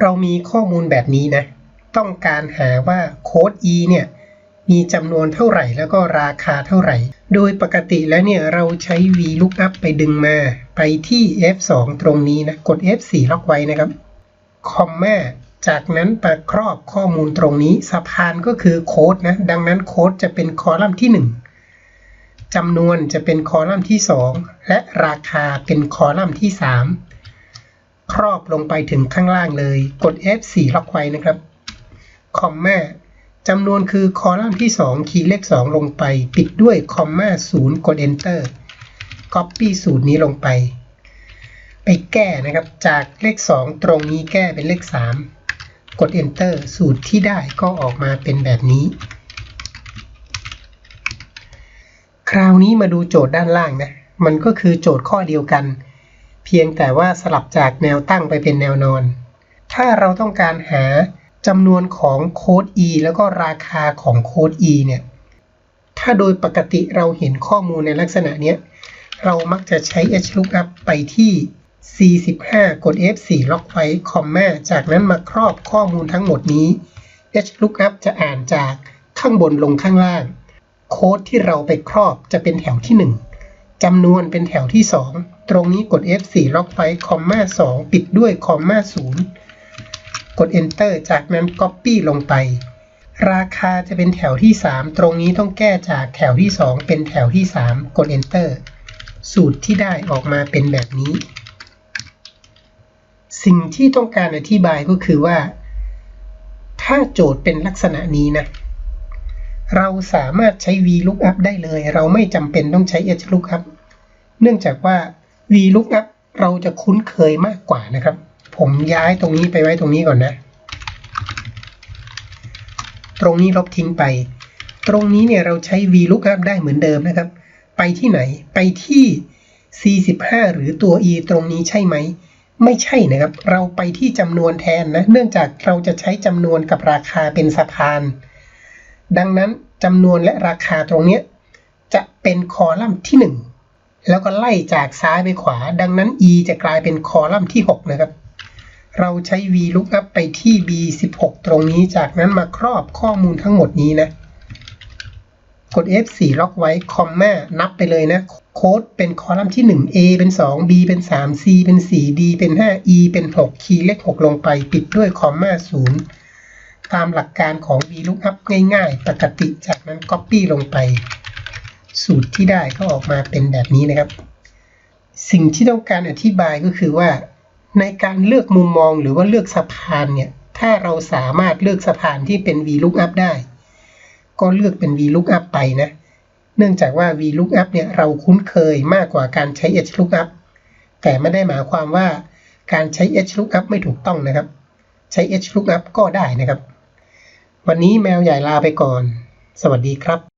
เรามีข้อมูลแบบนี้นะ ต้องการหาว่าโค้ด e เนี่ยมีจำนวนเท่าไหร่แล้วก็ราคาเท่าไหร่ โดยปกติแล้วเนี่ยเราใช้ VLOOKUP ไปดึงมา ไปที่ F2 ตรงนี้นะ กด F4 ล็อกไว้นะครับ คอมมาจากนั้นมาครอบข้อมูลตรงนี้สะพานก็คือโค้ดนะ ดังนั้นโค้ดจะเป็นคอลัมน์ที่ 1จำนวนจะเป็นคอลัมน์ที่ 2 และราคาเป็นคอลัมน์ที่ 3 ครอบลงไปถึงข้างล่างเลย กด F4 ล็อกไว้นะครับ คอมมาจำนวนคือคอลัมน์ที่ 2 คีย์เลข 2 ลงไป ปิดด้วยคอมมา0กด Enter Copy สูตรนี้ลงไป ไปแก้นะครับจากเลข 2 ตรงนี้แก้เป็นเลข 3 กด Enter สูตรที่ได้ก็ออกมาเป็นแบบนี้ คราวนี้มาดูโจทย์ด้านล่างนะ มันก็คือโจทย์ข้อเดียวกัน เพียงแต่ว่าสลับจากแนวตั้งไปเป็นแนวนอน ถ้าเราต้องการหาจำนวนของโค้ด e แล้วก็ราคาของโค้ด e เนี่ย ถ้าโดยปกติเราเห็นข้อมูลในลักษณะเนี้ยเรามักจะใช้ HLOOKUP ไปที่45กด F4 ล็อกไว้คอมมาจากนั้นมาครอบข้อมูลทั้งหมดนี้ HLOOKUP จะอ่านจากข้างบนลงข้างล่าง โค้ดที่เราไปครอบจะเป็นแถวที่ 1 จำนวนเป็นแถวที่ 2 ตรงนี้กด F4 ล็อกไว้คอมมา2ปิดด้วยคอมมา0กด Enter จากนั้น Copy ลงไป ราคาจะเป็นแถวที่ 3 ตรงนี้ต้องแก้จากแถวที่ 2 เป็นแถวที่ 3 กด Enter สูตรที่ได้ออกมาเป็นแบบนี้ สิ่งที่ต้องการอธิบายก็คือว่า ถ้าโจทย์เป็นลักษณะนี้นะ เราสามารถใช้ VLOOKUP ได้เลย เราไม่จำเป็นต้องใช้ HLOOKUP เนื่องจากว่า VLOOKUP เราจะคุ้นเคยมากกว่านะครับ ผมย้ายตรงนี้ไปไว้ตรงนี้ก่อนนะ ตรงนี้ลบทิ้งไป ตรงนี้เนี่ยเราใช้ VLOOKUP ได้เหมือนเดิมนะครับ ไปที่ไหน ไปที่ 45 หรือตัว e ตรงนี้ใช่ไหม ไม่ใช่นะครับ เราไปที่จำนวนแทนนะ เนื่องจากเราจะใช้จำนวนกับราคาเป็นสะพาน ดังนั้นจำนวนและราคาตรงนี้จะเป็นคอลัมน์ที่ 1 แล้วก็ไล่จากซ้ายไปขวา ดังนั้น e จะกลายเป็นคอลัมน์ที่ 6 นะครับ เราใช้ VLOOKUP ไปที่ B16 ตรงนี้ จากนั้นมาครอบข้อมูลทั้งหมดนี้นะ กด F4 ล็อกไว้คอมมานับไปเลยนะ โค้ดเป็นคอลัมน์ที่ 1 A เป็น 2 B เป็น 3 C เป็น 4 D เป็น 5 E เป็น 6 คีย์เลข 6 ลงไป ปิดด้วยคอมมา0 ตามหลักการของ VLOOKUP ง่ายๆ ปกติจากนั้น Copy ลงไป สูตรที่ได้ก็ออกมาเป็นแบบนี้นะครับ สิ่งที่ต้องการอธิบายก็คือว่า ในการเลือกมุมมองหรือว่าเลือกสะพานเนี่ย ถ้าเราสามารถเลือกสะพานที่เป็น VLOOKUP ได้ ก็เลือกเป็น VLOOKUP ไปนะ เนื่องจากว่า VLOOKUP เนี่ยเราคุ้นเคยมากกว่าการใช้ HLOOKUP แต่ไม่ได้หมายความว่าการใช้ HLOOKUP ไม่ถูกต้องนะครับ ใช้ HLOOKUP ก็ได้นะครับ วันนี้แมวใหญ่ลาไปก่อน สวัสดีครับ